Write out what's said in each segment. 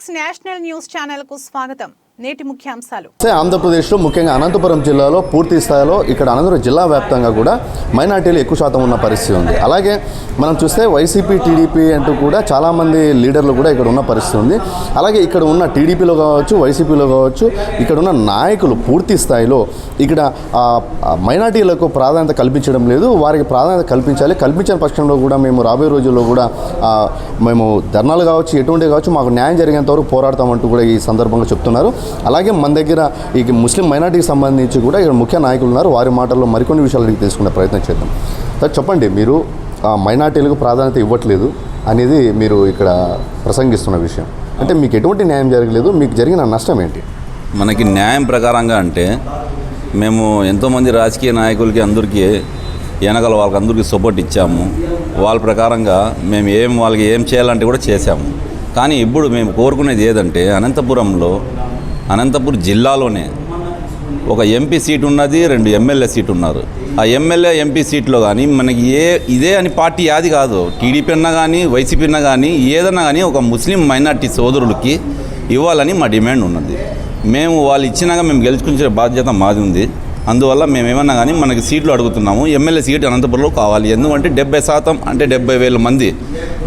Six national news ఛానల్కు స్వాగతం. నేటి ముఖ్యాంశాలు. ఆంధ్రప్రదేశ్లో ముఖ్యంగా అనంతపురం జిల్లాలో పూర్తి స్థాయిలో ఇక్కడ అనంతపురం జిల్లా వ్యాప్తంగా కూడా మైనార్టీలు ఎక్కువ శాతం ఉన్న పరిస్థితి ఉంది. అలాగే మనం చూస్తే వైసీపీ టీడీపీ అంటూ కూడా చాలామంది లీడర్లు కూడా ఇక్కడ ఉన్న పరిస్థితి ఉంది. అలాగే ఇక్కడ ఉన్న టీడీపీలో కావచ్చు వైసీపీలో కావచ్చు ఇక్కడ ఉన్న నాయకులు పూర్తి స్థాయిలో ఇక్కడ మైనార్టీలకు ప్రాధాన్యత కల్పించడం లేదు. వారికి ప్రాధాన్యత కల్పించాలి. కల్పించిన పక్షంలో కూడా మేము రాబోయే రోజుల్లో కూడా మేము ధర్నాలు కావచ్చు ఎటువంటి కావచ్చు మాకు న్యాయం జరిగేంత వరకు పోరాడతామంటూ కూడా ఈ సందర్భంగా చెప్తున్నారు. అలాగే మన దగ్గర ఈ ముస్లిం మైనార్టీకి సంబంధించి కూడా ఇక్కడ ముఖ్య నాయకులు ఉన్నారు. వారి మాటల్లో మరికొన్ని విషయాలు అడిగి తెలుసుకునే ప్రయత్నం చేద్దాం. సార్ చెప్పండి మీరు ఆ, మైనార్టీలకు ప్రాధాన్యత ఇవ్వట్లేదు అనేది మీరు ఇక్కడ ప్రసంగిస్తున్న విషయం. అంటే మీకు ఎటువంటి న్యాయం జరగలేదు మీకు జరిగిన నష్టం ఏంటి? మనకి న్యాయం ప్రకారంగా అంటే మేము ఎంతోమంది రాజకీయ నాయకులకి అందరికీ వెనకాల వాళ్ళకి అందరికీ సపోర్ట్ ఇచ్చాము. వాళ్ళ ప్రకారంగా మేము ఏం వాళ్ళకి ఏం చేయాలంటే కూడా చేశాము. కానీ ఇప్పుడు మేము కోరుకునేది ఏదంటే అనంతపురంలో అనంతపురం జిల్లాలోనే ఒక ఎంపీ సీట్ ఉన్నది రెండు ఎమ్మెల్యే సీట్ ఉన్నారు. ఆ ఎమ్మెల్యే ఎంపీ సీట్లో కానీ మనకి ఏ ఇదే అని పార్టీ యాది కాదు. టీడీపీ అన్నా కానీ వైసీపీ అన్నా కానీ ఏదన్నా కానీ ఒక ముస్లిం మైనార్టీ సోదరులకి ఇవ్వాలని మా డిమాండ్ ఉన్నది. మేము వాళ్ళు ఇచ్చినాక మేము గెలుచుకునే బాధ్యత మాది ఉంది. అందువల్ల మేము ఏమన్నా కానీ మనకి సీట్లు అడుగుతున్నాము. ఎమ్మెల్యే సీట్ అనంతపురంలో కావాలి. ఎందుకంటే డెబ్బై శాతం అంటే డెబ్బై వేల మంది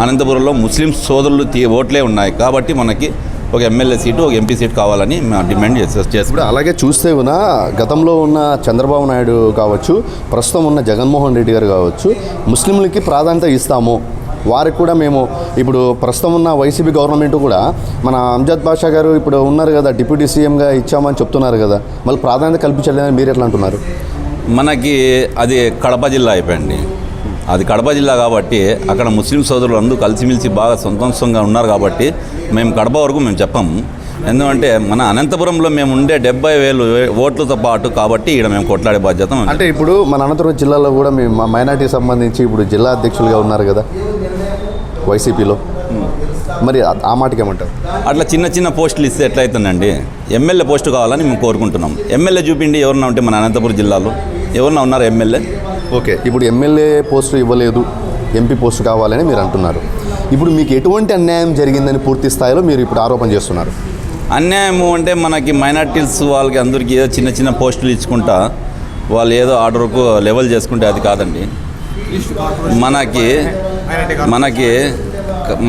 అనంతపురంలో ముస్లిం సోదరులు తీ ఓట్లే ఉన్నాయి. కాబట్టి మనకి ఒక ఎమ్మెల్యే సీటు ఒక ఎంపీ సీట్ కావాలని డిమాండ్ చేసి ఇప్పుడు అలాగే చూస్తే కూడా గతంలో ఉన్న చంద్రబాబు నాయుడు కావచ్చు ప్రస్తుతం ఉన్న జగన్మోహన్ రెడ్డి గారు కావచ్చు ముస్లింలకి ప్రాధాన్యత ఇస్తాము. వారికి కూడా మేము ఇప్పుడు ప్రస్తుతం ఉన్న వైసీపీ గవర్నమెంట్ కూడా మన అంజద్ బాషా గారు ఇప్పుడు ఉన్నారు కదా డిప్యూటీ సీఎంగా ఇచ్చామని చెప్తున్నారు కదా. మళ్ళీ ప్రాధాన్యత కల్పించలేదని మీరు ఎట్లా అంటున్నారు? మనకి అది కడప జిల్లా అయిపోయింది. అది కడప జిల్లా కాబట్టి అక్కడ ముస్లిం సోదరులు అందరూ కలిసిమెలిసి బాగా సంతోషంగా ఉన్నారు కాబట్టి మేము కడప వరకు మేము చెప్పాము ఎందుకంటే మన అనంతపురంలో మేము ఉండే డెబ్బై వేలు ఓట్లతో పాటు కాబట్టి ఇక్కడ మేము కొట్లాడే బాధ్యత మేము అంటే ఇప్పుడు మన అనంతపురం జిల్లాలో కూడా మీ మా మైనార్టీ సంబంధించి ఇప్పుడు జిల్లా అధ్యక్షులుగా ఉన్నారు కదా వైసీపీలో. మరి ఆ- ఆ మాటకి ఏమంటారు అట్లా చిన్న చిన్న పోస్టులు ఇస్తే ఎట్లయితుందండి? ఎమ్మెల్యే పోస్టు కావాలని మేము కోరుకుంటున్నాం. ఎమ్మెల్యే చూపిండి ఎవరన్నా ఉంటే మన అనంతపురం జిల్లాలో ఎవరన్నా ఉన్నారు ఎమ్మెల్యే? ఓకే ఇప్పుడు ఎమ్మెల్యే పోస్టు ఇవ్వలేదు ఎంపీ పోస్టు కావాలని మీరు అంటున్నారు. ఇప్పుడు మీకు ఎటువంటి అన్యాయం జరిగిందని పూర్తి స్థాయిలో మీరు ఇప్పుడు ఆరోపణ చేస్తున్నారు? అన్యాయము అంటే మనకి మైనార్టీస్ వాళ్ళకి అందరికీ ఏదో చిన్న చిన్న పోస్టులు ఇచ్చుకుంటా వాళ్ళు ఏదో ఆర్డర్కు లెవెల్ చేసుకుంటే అది కాదండి. మనకి మనకి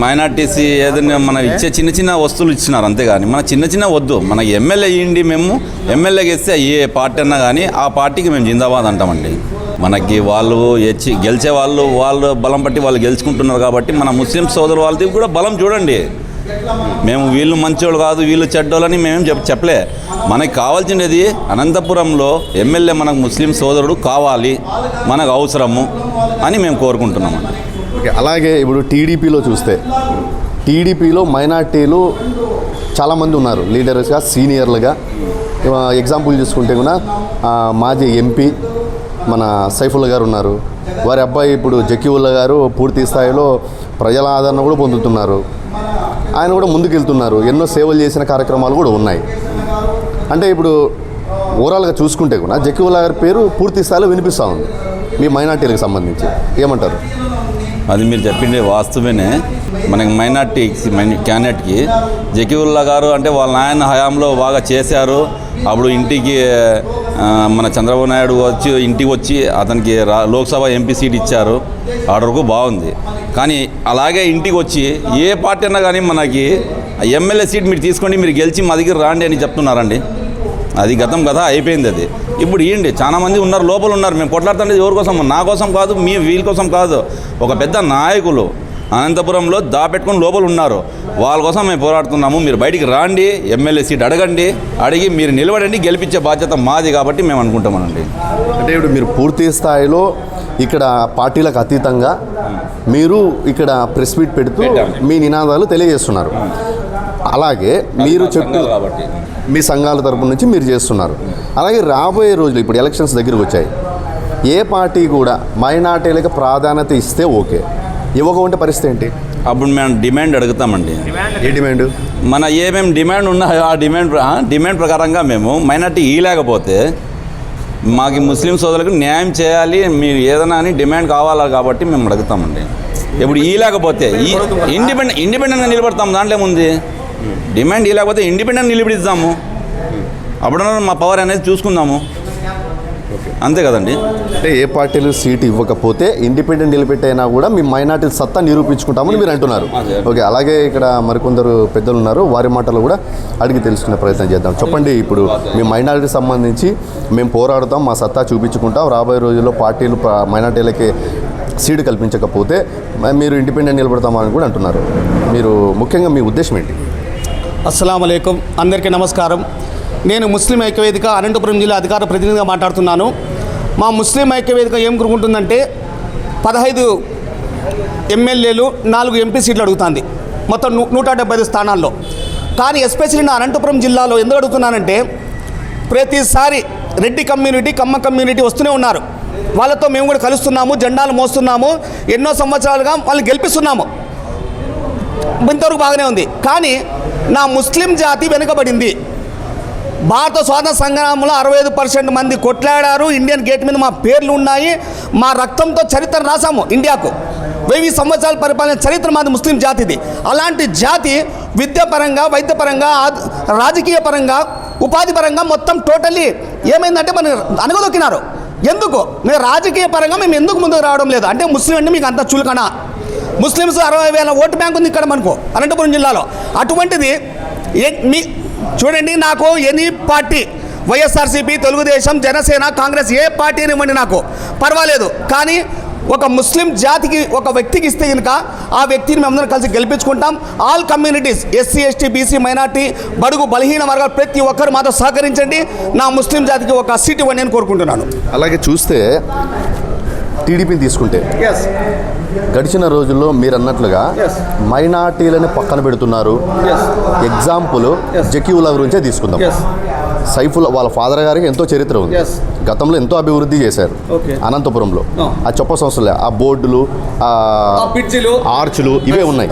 మైనార్టీస్ ఏదైనా మన ఇచ్చే చిన్న చిన్న వస్తువులు ఇచ్చినారు అంతేగాని. మన చిన్న చిన్న వద్దు. మనకి ఎమ్మెల్యే ఇవ్వండి మేము ఎమ్మెల్యేకి ఇస్తే ఏ పార్టీ అన్నా కానీ ఆ పార్టీకి మేము జిందాబాద్ అంటామండి. మనకి వాళ్ళు ఎచ్చి గెలిచే వాళ్ళు వాళ్ళు బలం పట్టి వాళ్ళు గెలుచుకుంటున్నారు కాబట్టి మన ముస్లిం సోదరు వాళ్ళది కూడా బలం చూడండి. మేము వీళ్ళు మంచోళ్ళు కాదు వీళ్ళు చెడ్డోళ్ళని మేమేం చెప్ చెప్పలే. మనకి కావాల్సినది అనంతపురంలో ఎమ్మెల్యే మనకు ముస్లిం సోదరుడు కావాలి మనకు అవసరము అని మేము కోరుకుంటున్నామండి. ఓకే అలాగే ఇప్పుడు టీడీపీలో చూస్తే టీడీపీలో మైనార్టీలు చాలామంది ఉన్నారు లీడర్స్గా సీనియర్లుగా. ఎగ్జాంపుల్ చూసుకుంటే కూడా మాజీ ఎంపీ మన సైఫుల్లా గారు ఉన్నారు. వారి అబ్బాయి ఇప్పుడు జకీవుల్లా గారు పూర్తి స్థాయిలో ప్రజల ఆదరణ కూడా పొందుతున్నారు. ఆయన కూడా ముందుకెళ్తున్నారు. ఎన్నో సేవలు చేసిన కార్యక్రమాలు కూడా ఉన్నాయి. అంటే ఇప్పుడు ఓవరాల్గా చూసుకుంటే కూడా జకీవుల్లా గారి పేరు పూర్తి స్థాయిలో వినిపిస్తూ ఉంది మీ మైనార్టీలకు సంబంధించి. ఏమంటారు? అది మీరు చెప్పింది వాస్తవమే. మనకి మైనార్టీ క్యాండిడేట్కి. జకీవుల్లా గారు అంటే వాళ్ళ నాయన హయాంలో బాగా చేశారు. అప్పుడు ఇంటికి మన చంద్రబాబు నాయుడు వచ్చి ఇంటికి వచ్చి అతనికి రా లోక్సభ ఎంపీ సీట్ ఇచ్చారు. ఆర్డర్కు బాగుంది. కానీ అలాగే ఇంటికి వచ్చి ఏ పార్టీ అన్నా కానీ మనకి ఎమ్మెల్యే సీట్ మీరు తీసుకోండి మీరు గెలిచి మా దగ్గర రాండి అని చెప్తున్నారండి. అది గతం కథ అయిపోయింది అది. ఇప్పుడు ఏంటి చాలా మంది ఉన్నారు లోపల ఉన్నారు. మేము కొట్లాడుతుంటే ఎవరి కోసం? నా కోసం కాదు మీ వీళ్ళ కోసం కాదు. ఒక పెద్ద నాయకులు అనంతపురంలో దాపెట్టుకొని లోపల ఉన్నారు. వాళ్ళ కోసం మేము పోరాడుతున్నాము. మీరు బయటికి రాండి ఎమ్మెల్యే సీట్ అడగండి అడిగి మీరు నిలబడండి గెలిపించే బాధ్యత మాది కాబట్టి మేము అనుకుంటామనండి. అంటే ఇప్పుడు మీరు పూర్తి స్థాయిలో ఇక్కడ పార్టీలకు అతీతంగా మీరు ఇక్కడ ప్రెస్ మీట్ పెడుతూ. మీ నినాదాలు తెలియజేస్తున్నారు. అలాగే మీరు చెప్పు కాబట్టి. మీ సంఘాల తరపు నుంచి మీరు చేస్తున్నారు. అలాగే రాబోయే రోజులు ఇప్పుడు ఎలక్షన్స్ దగ్గరికి వచ్చాయి. ఏ పార్టీ కూడా మైనార్టీలకు ప్రాధాన్యత ఇస్తే ఓకే. ఇవ్వకుంటే పరిస్థితి ఏంటి? అప్పుడు మేము డిమాండ్ అడుగుతామండి. ఏ డిమాండ్? మన ఏమేమి డిమాండ్ ఉన్నాయో ఆ డిమాండ్ డిమాండ్ ప్రకారంగా మేము మైనార్టీ ఇవ్వలేకపోతే మాకు ముస్లిం సోదరులకు న్యాయం చేయాలి మీరు ఏదైనా అని డిమాండ్ కావాలా కాబట్టి మేము అడుగుతామండి. ఇప్పుడు ఈ లేకపోతే ఈ ఇండిపెండెంట్ ఇండిపెండెంట్గా నిలబడతాం దాంట్లో ఏముంది? డిమాండ్ ఇవ్వలేకపోతే ఇండిపెండెంట్ నిలబడిద్దాము. అప్పుడు మా పవర్ అనేది చూసుకుందాము. అంతే కదండి. అంటే ఏ పార్టీలు సీటు ఇవ్వకపోతే ఇండిపెండెంట్ నిలబెట్టైనా కూడా మీ మైనార్టీ సత్తా నిరూపించుకుంటామని మీరు అంటున్నారు. ఓకే అలాగే ఇక్కడ మరికొందరు పెద్దలు ఉన్నారు. వారి మాటలు కూడా అడిగి తెలుసుకునే ప్రయత్నం చేద్దాం. చెప్పండి ఇప్పుడు మీ మైనారిటీ సంబంధించి మేము పోరాడుతాం మా సత్తా చూపించుకుంటాం. రాబోయే రోజుల్లో పార్టీలు ప్ర- మైనార్టీలకి సీటు కల్పించకపోతే మీరు ఇండిపెండెంట్ నిలబడతామని కూడా అంటున్నారు. మీరు ముఖ్యంగా మీ ఉద్దేశం ఏంటి? అస్సలం అందరికీ నమస్కారం. నేను ముస్లిం ఐక్యవేదిక అనంతపురం జిల్లా అధికార ప్రతినిధిగా మాట్లాడుతున్నాను. మా ముస్లిం ఐక్యవేదిక ఏం కోరుకుంటుందంటే పదహైదు ఎమ్మెల్యేలు నాలుగు ఎంపీ సీట్లు అడుగుతుంది. మొత్తం నూట డెబ్బై ఐదు స్థానాల్లో. కానీ ఎస్పెషల్లీ నా అనంతపురం జిల్లాలో ఎందుకు అడుగుతున్నానంటే ప్రతిసారి రెడ్డి కమ్యూనిటీ కమ్మ కమ్యూనిటీ వస్తూనే ఉన్నారు. వాళ్ళతో మేము కూడా కలుస్తున్నాము జెండాలు మోస్తున్నాము ఎన్నో సంవత్సరాలుగా వాళ్ళని గెలిపిస్తున్నాము. ఇంతవరకు బాగానే ఉంది. కానీ నా ముస్లిం జాతి వెనుకబడింది. భారత స్వాతంత్ర సంగ్రామంలో అరవై ఐదు పర్సెంట్ మంది కొట్లాడారు. ఇండియన్ గేట్ మీద మా పేర్లు ఉన్నాయి. మా రక్తంతో చరిత్ర రాసాము ఇండియాకు. వెయ్యి సంవత్సరాల పరిపాలన చరిత్ర మాది ముస్లిం జాతిది. అలాంటి జాతి విద్యాపరంగా వైద్యపరంగా రాజకీయ పరంగా ఉపాధి పరంగా మొత్తం టోటల్లీ ఏమైందంటే మన అనగదొక్కినారు. ఎందుకు? మేము రాజకీయ పరంగా మేము ఎందుకు ముందుకు రావడం లేదు? అంటే ముస్లిం అంటే మీకు అంత చులకనా. ముస్లిమ్స్ అరవై వేల ఓటు బ్యాంక్ ఉంది ఇక్కడ మనకు అనంతపురం జిల్లాలో. అటువంటిది ఏ- మీ చూడండి నాకు any party YSRCP Telugu Desam Janasena Congress ఏ పార్టీని ఇవ్వండి నాకు. పర్వాలేదు కానీ ఒక ముస్లిం జాతికి ఒక వ్యక్తికి ఇస్తే కనుక ఆ వ్యక్తిని మేమందరం కలిసి గెలిపించుకుంటాం. All communities SC ST BC minority బడుగు బలహీన వర్గాలు ప్రతి ఒక్కరు మాతో సహకరించండి. నా ముస్లిం జాతికి ఒక సీట్ ఇవ్వండి అని కోరుకుంటున్నాను. అలాగే చూస్తే టీడీపీని తీసుకుంటే ఎస్ గడిచిన రోజుల్లో మీరు అన్నట్లుగా. మైనార్టీలని పక్కన పెడుతున్నారు. ఎగ్జాంపుల్ జకీవుల గురించే తీసుకుందాం. సైఫుల్ వాళ్ళ ఫాదర్ గారికి ఎంతో చరిత్ర ఉంది. గతంలో ఎంతో అభివృద్ధి చేశారు. అనంతపురంలో. ఆ చొప్ప సంస్థలే ఆ బోర్డులు ఆర్చులు ఇవే ఉన్నాయి.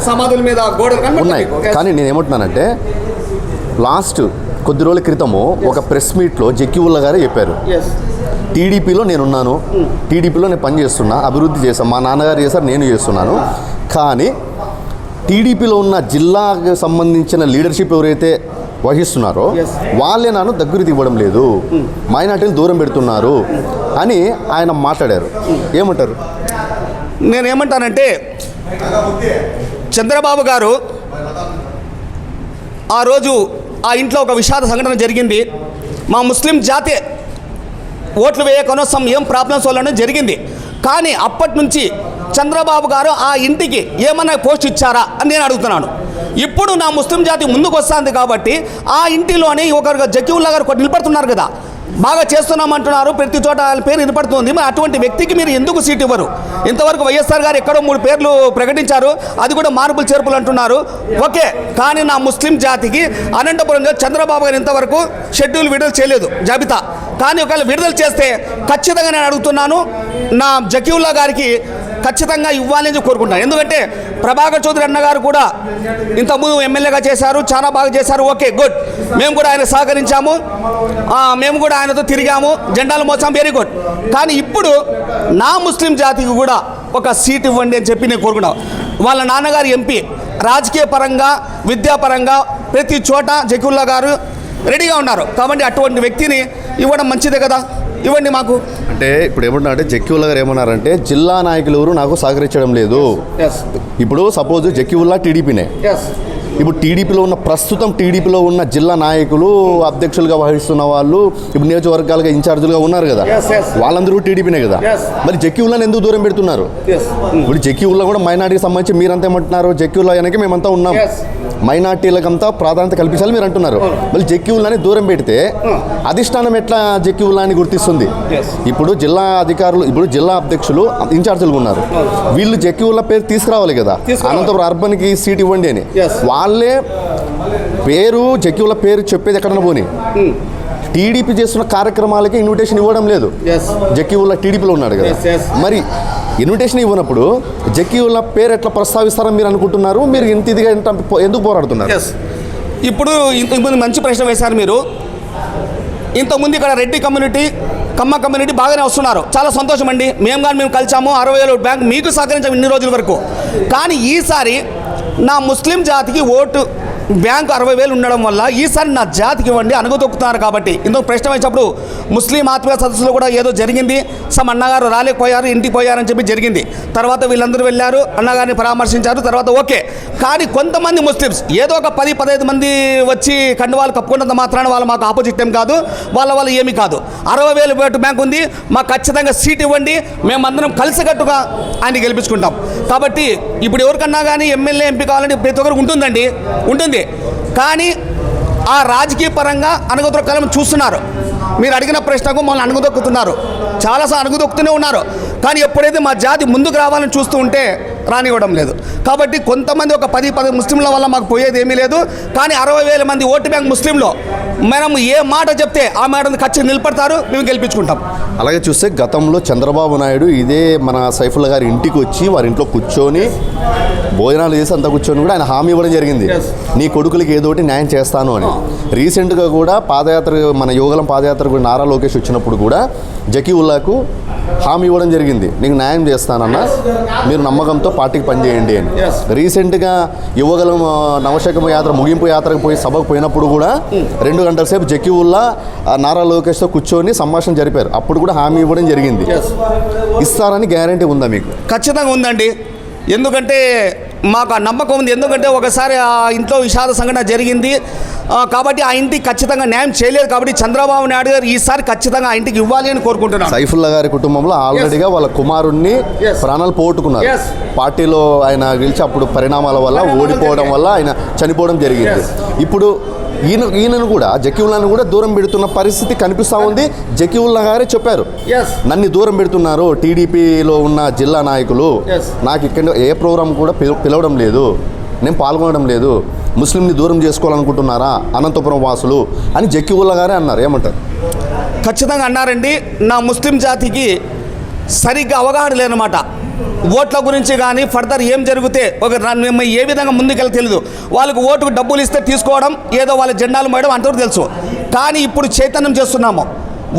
ఉన్నాయి. కానీ నేను ఏమంటున్నానంటే లాస్ట్ కొద్ది రోజుల క్రితము ఒక ప్రెస్ మీట్లో జకీవుల్లా గారే చెప్పారు. టీడీపీలో నేనున్నాను. టీడీపీలో నేను పనిచేస్తున్నా అభివృద్ధి చేస్తాను మా నాన్నగారు చేశారు నేను చేస్తున్నాను. కానీ టీడీపీలో ఉన్న జిల్లాకు సంబంధించిన లీడర్షిప్ ఎవరైతే వహిస్తున్నారో. వాళ్ళే నన్ను దగ్గరికి ఇవ్వడం లేదు. మైనార్టీలు దూరం పెడుతున్నారు అని ఆయన మాట్లాడారు. ఏమంటారు? నేనేమంటానంటే చంద్రబాబు గారు ఆ రోజు ఆ ఇంట్లో ఒక విషాద సంఘటన జరిగింది. మా ముస్లిం జాతి ఓట్లు వేయకనోసం ఏం ప్రాబ్లమ్స్ వల్ల జరిగింది. కానీ అప్పటి నుంచి చంద్రబాబు గారు ఆ ఇంటికి ఏమన్నా పోస్ట్ ఇచ్చారా అని నేను అడుగుతున్నాను. ఇప్పుడు నా ముస్లిం జాతి ముందుకు వస్తుంది కాబట్టి ఆ ఇంటిలోనే ఒకరు జకీవుల్లా గారు ఒకటి నిలబడుతున్నారు కదా. బాగా చేస్తున్నామంటున్నారు ప్రతి చోట పేరు వినపడుతుంది. మరి అటువంటి వ్యక్తికి మీరు ఎందుకు సీట్ ఇవ్వరు? ఇంతవరకు వైఎస్ఆర్ గారు ఎక్కడో మూడు పేర్లు ప్రకటించారు అది కూడా మార్పులు చేర్పులు అంటున్నారు. ఓకే కానీ నా ముస్లిం జాతికి అనంతపురంలో చంద్రబాబు గారు ఇంతవరకు షెడ్యూల్ విడుదల చేయలేదు జాబితా. కానీ ఒకవేళ విడుదల చేస్తే ఖచ్చితంగా నేను అడుగుతున్నాను నా జకీవుల్లా గారికి ఖచ్చితంగా ఇవ్వాలని కోరుకుంటాను కోరుకుంటున్నాను. ఎందుకంటే ప్రభాకర్ చౌదరి అన్నగారు కూడా ఇంతకుముందు ఎమ్మెల్యేగా చేశారు చాలా బాగా చేశారు. Okay good. మేము కూడా ఆయన సహకరించాము. మేము కూడా ఆయనతో తిరిగాము. జెండాలు మోసాం వెరీ గుడ్ కానీ ఇప్పుడు నా ముస్లిం జాతికి కూడా ఒక సీట్ ఇవ్వండి అని చెప్పి నేను కోరుకున్నాను వాళ్ళ నాన్నగారు ఎంపీ రాజకీయ పరంగా విద్యాపరంగా ప్రతి చోట జకీవుల్లా గారు రెడీగా ఉన్నారు. కాబట్టి అటువంటి వ్యక్తిని ఇవ్వడం మంచిదే కదా? ఇవ్వండి మాకు. అంటే ఇప్పుడు ఏమంటున్నా అంటే జక్కీవుల్లా గారు ఏమన్నారంటే జిల్లా నాయకులు ఎవరు నాకు సహకరించడం లేదు. ఇప్పుడు సపోజ్ జక్కీవుల్లా టీడీపీనే. ఇప్పుడు టీడీపీలో ఉన్న ప్రస్తుతం టీడీపీలో ఉన్న జిల్లా నాయకులు అధ్యక్షులుగా వహిస్తున్న వాళ్ళు ఇప్పుడు నియోజకవర్గాలుగా ఇన్ఛార్జులుగా ఉన్నారు కదా. వాళ్ళందరూ టీడీపీనే కదా. మరి జక్కీవుల్లాని ఎందుకు దూరం పెడుతున్నారు? ఇప్పుడు జక్కీవుల్లా కూడా మైనార్టీకి సంబంధించి మీరంతా ఏమంటున్నారు? జక్కీవుల్లా వెనక మేమంతా ఉన్నాం. మైనార్టీలకంతా ప్రాధాన్యత కల్పించాలి మీరు అంటున్నారు. మళ్ళీ జక్కీవుల్లాని దూరం పెడితే అధిష్టానం ఎట్లా జక్కీవుల్లాని గుర్తిస్తుంది. ఇప్పుడు జిల్లా అధికారులు ఇప్పుడు జిల్లా అధ్యక్షులు ఇన్ఛార్జీలుగా ఉన్నారు. వీళ్ళు జక్కీవుల్లా పేరు తీసుకురావాలి కదా. అనంతపురం అర్బన్కి సీట్ ఇవ్వండి అని. వాళ్ళే పేరు జక్కీవుల పేరు చెప్పేది ఎక్కడన్నా పోని. టీడీపీ చేస్తున్న కార్యక్రమాలకి ఇన్విటేషన్ ఇవ్వడం లేదు. ఎస్ జక్కీవుల్లా టీడీపీలో ఉన్నాడు కదా. మరి ఇన్విటేషన్ ఇవ్వనప్పుడు జక్కీవుల్లా పేరు ఎట్లా ప్రస్తావిస్తారని మీరు అనుకుంటున్నారు? మీరు ఇంత ఇదిగా ఇంత ఎందుకు పోరాడుతున్నారు? ఇప్పుడు ఇంతకుముందు మంచి ప్రశ్న వేశారు మీరు. ఇంతకుముందు ఇక్కడ రెడ్డి కమ్యూనిటీ కమ్మ కమ్యూనిటీ బాగానే వస్తున్నారు. చాలా సంతోషం అండి. మేము కానీ మేము కలిసాము. అరవై వేలు బ్యాంక్ మీకు సహకరించాము ఇన్ని రోజుల వరకు. కానీ ఈసారి నా ముస్లిం జాతికి ఓటు బ్యాంకు అరవై వేలు ఉండడం వల్ల ఈసారి నా జాతికి ఇవ్వండి అనుగదొక్కుతున్నారు కాబట్టి. ఇందుకు ప్రశ్న వచ్చినప్పుడు ముస్లిం ఆత్మీయ సదస్సులో కూడా ఏదో జరిగింది. సమ్ అన్నగారు రాలేకపోయారు ఇంటికి పోయారని చెప్పి జరిగింది. తర్వాత వీళ్ళందరూ వెళ్ళారు అన్నగారిని పరామర్శించారు తర్వాత ఓకే. కానీ కొంతమంది ముస్లిమ్స్ ఏదో ఒక పది పదహైదు మంది వచ్చి కండువాలు కప్పుకున్నంత మాత్రాన వాళ్ళు మాకు ఆపోజిట్ ఏం కాదు వాళ్ళ వల్ల ఏమీ కాదు. అరవై వేలు ఓటు బ్యాంక్ ఉంది మాకు ఖచ్చితంగా సీట్ ఇవ్వండి మేమందరం కలిసికట్టుగా ఆయన గెలిపించుకుంటాం. కాబట్టి ఇప్పుడు ఎవరికన్నా కానీ ఎమ్మెల్యే ఎంపీ కావాలని ప్రతి ఒక్కరికి ఉంటుందండి. ఉంటుంది. కానీ ఆ రాజకీయ పరంగా అణగదొక్కలం చూస్తున్నారు. మీరు అడిగిన ప్రశ్నకు మమ్మల్ని అణగదొక్కుతున్నారు. చాలాసార్లు అణగదొక్కుతూనే ఉన్నారు. కానీ ఎప్పుడైతే మా జాతి ముందుకు రావాలని చూస్తూ ఉంటే రానివ్వడం లేదు. కాబట్టి కొంతమంది ఒక పది పది ముస్లింల వల్ల మాకు పోయేది ఏమీ లేదు. కానీ అరవై వేల మంది ఓటు బ్యాంక్ ముస్లింలో మనం ఏ మాట చెప్తే ఆ మాట ఖచ్చితంగా నిలబడతారు మేము గెలిపించుకుంటాం. అలాగే చూస్తే గతంలో చంద్రబాబు నాయుడు ఇదే మన సైఫుల్లా గారి ఇంటికి వచ్చి వారి ఇంట్లో కూర్చొని భోజనాలు చేసి అంతా కూర్చొని కూడా ఆయన హామీ ఇవ్వడం జరిగింది. నీ కొడుకులకి ఏదో ఒకటి న్యాయం చేస్తాను అని. రీసెంట్గా కూడా పాదయాత్ర మన యోగలం పాదయాత్ర కూడా నారా లోకేష్ వచ్చినప్పుడు కూడా జకీవుల్లాకు హామీ ఇవ్వడం జరిగింది. నీకు న్యాయం చేస్తానన్న మీరు నమ్మకంతో పార్టీకి పనిచేయండి అని. రీసెంట్గా యువగలం ఆ, నవశకమ యాత్ర ముగింపు యాత్రకు పోయి సభకు పోయినప్పుడు కూడా రెండు గంటల సేపు జకీవుల్లా నారా లోకేష్తో కూర్చొని సంభాషణ జరిపారు. అప్పుడు కూడా హామీ ఇవ్వడం జరిగింది. ఇస్తారని గ్యారంటీ ఉందా మీకు? ఖచ్చితంగా ఉందండి. ఎందుకంటే మాకు ఆ నమ్మకం ఉంది. ఎందుకంటే ఒకసారి ఆ ఇంట్లో విషాద సంఘటన జరిగింది. కాబట్టి ఆ ఇంటికి ఖచ్చితంగా న్యాయం చేయలేదు. కాబట్టి చంద్రబాబు నాయుడు గారు ఈసారి ఖచ్చితంగా ఆ ఇంటికి ఇవ్వాలి అని కోరుకుంటున్నాను సైఫుల్లా గారి కుటుంబంలో ఆల్రెడీగా వాళ్ళ కుమారుణ్ణి. ప్రాణాలు పోగొట్టుకున్నారు. పార్టీలో ఆయన గెలిచి అప్పుడు పరిణామాల వల్ల ఓడిపోవడం. వల్ల ఆయన చనిపోవడం జరిగింది. ఇప్పుడు ఈయన ఈయనను కూడా జకీవుల్లాను కూడా దూరం పెడుతున్న పరిస్థితి కనిపిస్తూ ఉంది. జకీవుల్లా గారే చెప్పారు. Yes. నన్ను దూరం పెడుతున్నారు టీడీపీలో ఉన్న జిల్లా నాయకులు. Yes. నాకు ఇక్కడ ఏ ప్రోగ్రాం కూడా పిల- పిలవడం లేదు. నేను పాల్గొనడం లేదు. ముస్లింని దూరం చేసుకోవాలనుకుంటున్నారా? అనంతపురం వాసులు అని జకీవుల్లా గారే అన్నారు. ఏమంటారు? ఖచ్చితంగా అన్నారండి. నా ముస్లిం జాతికి సరిగ్గా అవగాహన లేనమాట. ఓట్ల గురించి కానీ ఫర్దర్ ఏం జరిగితే ఒక మేము ఏ విధంగా ముందుకెళ్ళి తెలియదు వాళ్ళకు ఓటుకు డబ్బులు ఇస్తే తీసుకోవడం ఏదో వాళ్ళ జెండాలు మోయడం అంతవరకు తెలుసు. కానీ ఇప్పుడు చైతన్యం చేస్తున్నాము.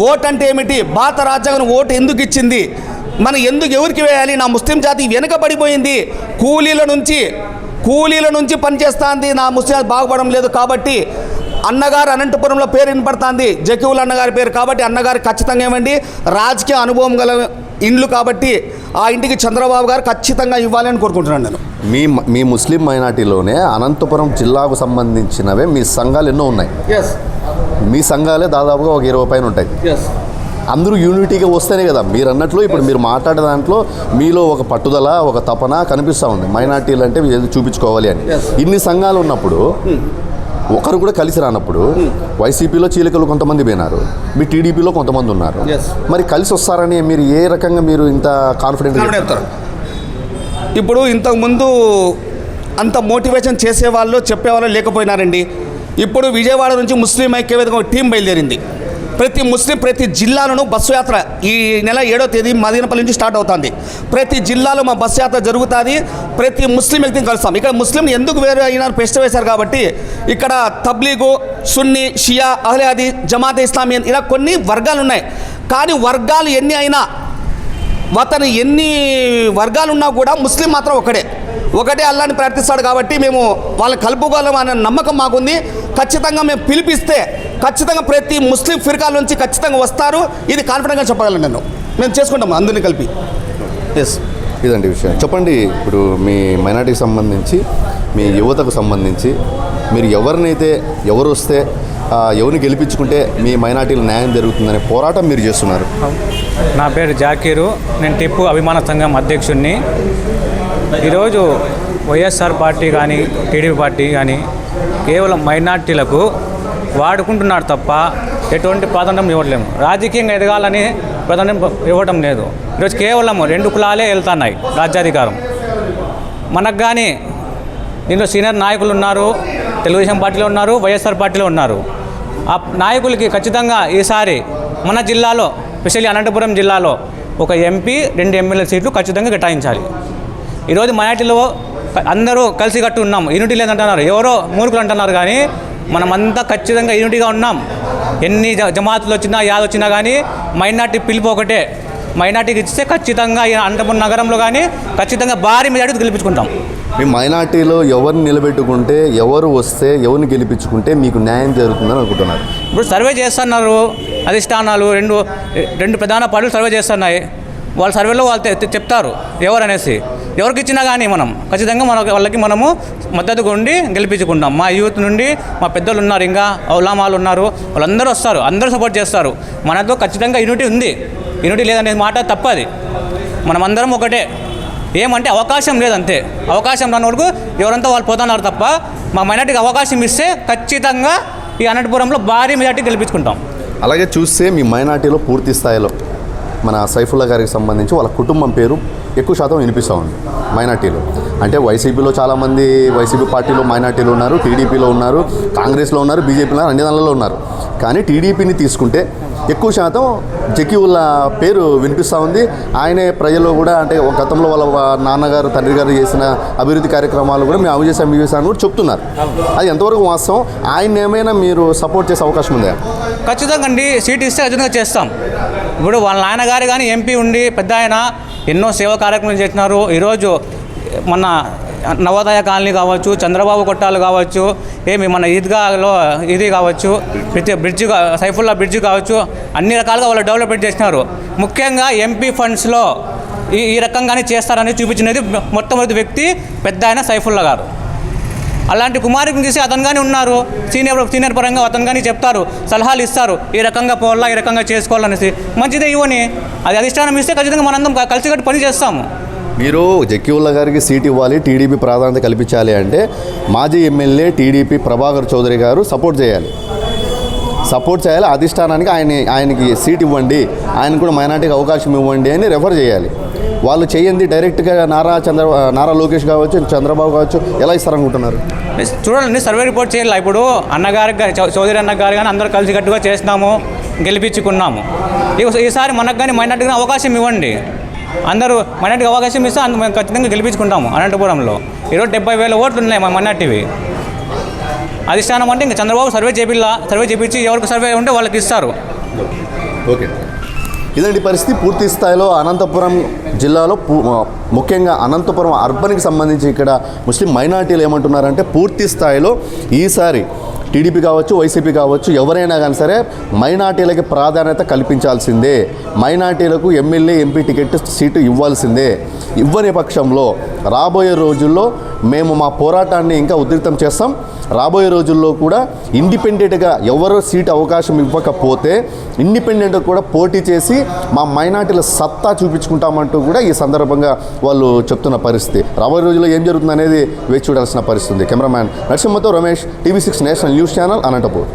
ఓట్ అంటే ఏమిటి? భారత రాజ్యాంగం ఓటు ఎందుకు ఇచ్చింది? మనం ఎందుకు ఎవరికి వేయాలి? నా ముస్లిం జాతి వెనుకబడిపోయింది. కూలీల నుంచి కూలీల నుంచి పనిచేస్తుంది. నా ముస్లిం జాతి బాగుపడడం లేదు కాబట్టి అన్నగారు అనంతపురంలో పేరు వినపడుతుంది. జకీవుల్ అన్నగారి పేరు కాబట్టి అన్నగారు ఖచ్చితంగా ఏమండి? రాజకీయ అనుభవం గల ఇండ్లు కాబట్టి ఆ ఇంటికి చంద్రబాబు గారు ఖచ్చితంగా ఇవ్వాలని కోరుకుంటున్నాను నేను. మీ మీ ముస్లిం మైనార్టీలోనే అనంతపురం జిల్లాకు సంబంధించినవే మీ సంఘాలు ఎన్నో ఉన్నాయి? ఎస్ మీ సంఘాలే దాదాపుగా ఒక ఇరవై పైన ఉంటాయి. ఎస్ అందరూ యూనిటీగా వస్తేనే కదా మీరు అన్నట్లు ఇప్పుడు మీరు మాట్లాడే దాంట్లో మీలో ఒక పట్టుదల ఒక తపన కనిపిస్తూ ఉంది. మైనార్టీలు అంటే ఏదో చూపించుకోవాలి అని. ఇన్ని సంఘాలు ఉన్నప్పుడు ఒకరు కూడా కలిసి రానప్పుడు వైసీపీలో చీలికలు కొంతమంది పోయినారు. మీ టీడీపీలో కొంతమంది ఉన్నారు. మరి కలిసి వస్తారని మీరు ఏ రకంగా మీరు ఇంత కాన్ఫిడెంట్ చెప్తారు? ఇప్పుడు ఇంతకుముందు అంత మోటివేషన్ చేసేవాళ్ళు చెప్పేవాళ్ళు లేకపోయినారండి. ఇప్పుడు విజయవాడ నుంచి ముస్లిం ఐక్యవేదిక ఒక టీం బయలుదేరింది. ప్రతి ముస్లిం ప్రతి జిల్లాలోనూ బస్సు యాత్ర ఈ నెల ఏడో తేదీ మదీనపల్లి నుంచి స్టార్ట్ అవుతుంది. ప్రతి జిల్లాలో మా బస్సు యాత్ర జరుగుతుంది. ప్రతి ముస్లిం వ్యక్తిని కలుస్తాం. ఇక్కడ ముస్లిం ఎందుకు వేరే అయినా ప్రశ్న వేశారు కాబట్టి ఇక్కడ తబ్లీగు సున్నీ షియా అహ్లాది జమాత్ ఇస్లామీ ఇలా కొన్ని వర్గాలు ఉన్నాయి. కానీ వర్గాలు ఎన్ని అయినా అతను ఎన్ని వర్గాలు ఉన్నా కూడా ముస్లిం మాత్రం ఒకడే. ఒకటే అల్లాని ప్రార్థిస్తాడు కాబట్టి మేము వాళ్ళని కలుపుకోగలం అనే నమ్మకం మాకుంది. ఖచ్చితంగా మేము పిలిపిస్తే ఖచ్చితంగా ప్రతి ముస్లిం ఫిర్కాల నుంచి ఖచ్చితంగా వస్తారు. ఇది కాన్ఫిడెంట్గా చెప్పగలను నేను. మేము చేసుకుంటాం అందరినీ కలిపి. ఎస్ ఇదండి విషయం. చెప్పండి ఇప్పుడు మీ మైనార్టీకి సంబంధించి మీ యువతకు సంబంధించి మీరు ఎవరినైతే ఎవరు వస్తే ఆ, ఎవరిని గెలిపించుకుంటే మీ మైనార్టీలు న్యాయం జరుగుతుందనే పోరాటం మీరు చేస్తున్నారు? నా పేరు జాకీరు. నేను టిప్పు అభిమాన సంఘం అధ్యక్షుడిని ఈరోజు వైఎస్ఆర్ పార్టీ కానీ టీడీపీ పార్టీ కానీ కేవలం మైనార్టీలకు వాడుకుంటున్నారు తప్ప ఎటువంటి ప్రాధాన్యం ఇవ్వట్లేము. రాజకీయంగా ఎదగాలని ప్రాధాన్యం ఇవ్వటం లేదు. ఈరోజు కేవలం రెండు కులాలే వెళ్తున్నాయి రాజ్యాధికారం. మనకు కానీ దీంట్లో సీనియర్ నాయకులు ఉన్నారు తెలుగుదేశం పార్టీలో ఉన్నారు వైఎస్ఆర్ పార్టీలో ఉన్నారు. ఆ నాయకులకి ఖచ్చితంగా ఈసారి మన జిల్లాలో స్పెషల్లీ అనంతపురం జిల్లాలో ఒక ఎంపీ రెండు ఎమ్మెల్యే సీట్లు ఖచ్చితంగా కేటాయించాలి. ఈరోజు మైనార్టీలో అందరూ కలిసికట్టు ఉన్నాం. యూనిటీ లేదంటున్నారు. ఎవరో మూర్ఖులు అంటున్నారు కానీ మనమంతా ఖచ్చితంగా యూనిటీగా ఉన్నాం. ఎన్ని జ- జమాతులు వచ్చినా యాద్ వచ్చినా కానీ మైనార్టీ పిలుపు ఒకటే. మైనార్టీకి ఇస్తే ఖచ్చితంగా ఈ అనంతపురం నగరంలో కానీ ఖచ్చితంగా భారీ మెజార్టీ గెలిపించుకుంటాం. మీ మైనార్టీలో ఎవరిని నిలబెట్టుకుంటే ఎవరు వస్తే ఎవరిని గెలిపించుకుంటే మీకు న్యాయం జరుగుతుందని అనుకుంటున్నారు? ఇప్పుడు సర్వే చేస్తున్నారు. అధిష్టానాలు రెండు రెండు ప్రధాన పార్టీలు సర్వే చేస్తున్నాయి. వాళ్ళ సర్వేలో వాళ్ళు చెప్తారు. ఎవరు అనేసి ఎవరికి ఇచ్చినా కానీ మనం ఖచ్చితంగా మన వాళ్ళకి మనము మద్దతుగా ఉండి గెలిపించుకుంటాం. మా యూత్ నుండి మా పెద్దలు ఉన్నారు ఇంకా ఉలామాలు ఉన్నారు వాళ్ళందరూ వస్తారు అందరూ సపోర్ట్ చేస్తారు. మనతో ఖచ్చితంగా యూనిటీ ఉంది. యూనిటీ లేదనే మాట తప్పది. మనమందరం ఒకటే. ఏమంటే అవకాశం లేదంతే. అవకాశం రాని వరకు ఎవరంతా వాళ్ళు పోతున్నారు తప్ప మా మైనార్టీకి అవకాశం ఇస్తే ఖచ్చితంగా ఈ అనంతపురంలో భారీ మెజార్టీ గెలిపించుకుంటాం. అలాగే చూస్తే మీ మైనార్టీలో పూర్తి స్థాయిలో మన సైఫుల్లా గారికి సంబంధించి వాళ్ళ కుటుంబం పేరు ఎక్కువ శాతం వినిపిస్తూ ఉంది మైనార్టీలో. అంటే వైసీపీలో చాలామంది వైసీపీ పార్టీలో మైనార్టీలు ఉన్నారు టీడీపీలో ఉన్నారు కాంగ్రెస్లో ఉన్నారు బీజేపీలో ఉన్నారు అన్ని దానిలో ఉన్నారు. కానీ టీడీపీని తీసుకుంటే ఎక్కువ శాతం జకీవుల్లా పేరు వినిపిస్తూ ఉంది. ఆయనే ప్రజల్లో కూడా అంటే ఒక గతంలో వాళ్ళ నాన్నగారు తండ్రి గారు చేసిన అభివృద్ధి కార్యక్రమాలు కూడా మేము అవి చేసాం ఇవి చేసాం అని కూడా చెప్తున్నారు. అది ఎంతవరకు వాస్తవం? ఆయన ఏమైనా మీరు సపోర్ట్ చేసే అవకాశం ఉందా? ఖచ్చితంగా అండి. సీట్ ఇస్తే ఖచ్చితంగా చేస్తాం. ఇప్పుడు వాళ్ళ నాన్నగారు కానీ ఎంపీ ఉండి పెద్ద ఆయన ఎన్నో సేవా కార్యక్రమాలు చేసినారు ఈరోజు మన నవోదయ కాలనీ కావచ్చు చంద్రబాబు కొట్టాలు కావచ్చు ఏమి మన ఈద్గాలో ఇది కావచ్చు ప్రతి బ్రిడ్జ్ సైఫుల్లా బ్రిడ్జ్ కావచ్చు అన్ని రకాలుగా వాళ్ళు డెవలప్మెంట్ చేసినారు ముఖ్యంగా ఎంపీ ఫండ్స్లో ఈ ఈ రకంగానే చేస్తారని చూపించినది మొట్టమొదటి వ్యక్తి పెద్ద ఆయన సైఫుల్లా గారు. అలాంటి కుమారుని తీసి అతను కానీ ఉన్నారు. సీనియర్ సీనియర్ పరంగా అతను కానీ చెప్తారు. సలహాలు ఇస్తారు. ఈ రకంగా పోవాలా ఈ రకంగా చేసుకోవాలనేసి మంచిదే ఇవ్వని. అది అధిష్టానం ఇస్తే ఖచ్చితంగా మనందరం కలిసికట్టు పని చేస్తాము. మీరు జకీవుల్లా గారికి సీట్ ఇవ్వాలి టీడీపీ ప్రాధాన్యత కల్పించాలి అంటే మాజీ ఎమ్మెల్యే టీడీపీ ప్రభాకర్ చౌదరి గారు సపోర్ట్ చేయాలి. సపోర్ట్ చేయాలి అధిష్టానానికి ఆయన ఆయనకి సీట్ ఇవ్వండి. ఆయన కూడా మైనార్టీకి అవకాశం ఇవ్వండి అని రెఫర్ చేయాలి. వాళ్ళు చేయండి డైరెక్ట్గా నారా చంద్ర నారా లోకేష్ కావచ్చు చంద్రబాబు కావచ్చు ఎలా ఇస్తారనుకుంటున్నారు చూడండి సర్వే రిపోర్ట్ చేయాలి ఇప్పుడు అన్నగారికి చౌదరి అన్న గారు కానీ అందరూ కలిసికట్టుగా చేసినాము గెలిపించుకున్నాము. ఈసారి మనకు కానీ మైనార్టీకి అవకాశం ఇవ్వండి. అందరూ మైనార్టీకి అవకాశం ఇస్తే అందు మేము ఖచ్చితంగా గెలిపించుకుంటాము అనంతపురంలో. ఈరోజు డెబ్బై వేల ఓట్లు ఉన్నాయి మా మైనార్టీవి అధిష్టానం అంటే ఇంకా చంద్రబాబు సర్వే చేపిల్లా సర్వే చేపించి ఎవరికి సర్వే ఉంటే వాళ్ళకి ఇస్తారు. ఓకే. ఇదండి పరిస్థితి పూర్తి స్థాయిలో అనంతపురం జిల్లాలో ముఖ్యంగా అనంతపురం అర్బన్కి సంబంధించి ఇక్కడ ముస్లిం మైనార్టీలు ఏమంటున్నారంటే పూర్తి స్థాయిలో ఈసారి టీడీపీ కావచ్చు వైసీపీ కావచ్చు ఎవరైనా కానీ సరే మైనార్టీలకి ప్రాధాన్యత కల్పించాల్సిందే. మైనార్టీలకు ఎమ్మెల్యే ఎంపీ టికెట్ సీటు ఇవ్వాల్సిందే. ఇవ్వని పక్షంలో రాబోయే రోజుల్లో మేము మా పోరాటాన్ని ఇంకా ఉధృతం చేస్తాం. రాబోయే రోజుల్లో కూడా ఇండిపెండెంట్గా ఎవరో సీట్ అవకాశం ఇవ్వకపోతే ఇండిపెండెంట్గా కూడా పోటీ చేసి మా మైనార్టీల సత్తా చూపించుకుంటామంటూ కూడా ఈ సందర్భంగా వాళ్ళు చెప్తున్న పరిస్థితి. రాబోయే రోజుల్లో ఏం జరుగుతుంది అనేది వేచి చూడాల్సిన పరిస్థితి cameraman నరసింహతో Ramesh TV six national news channel Anantapur.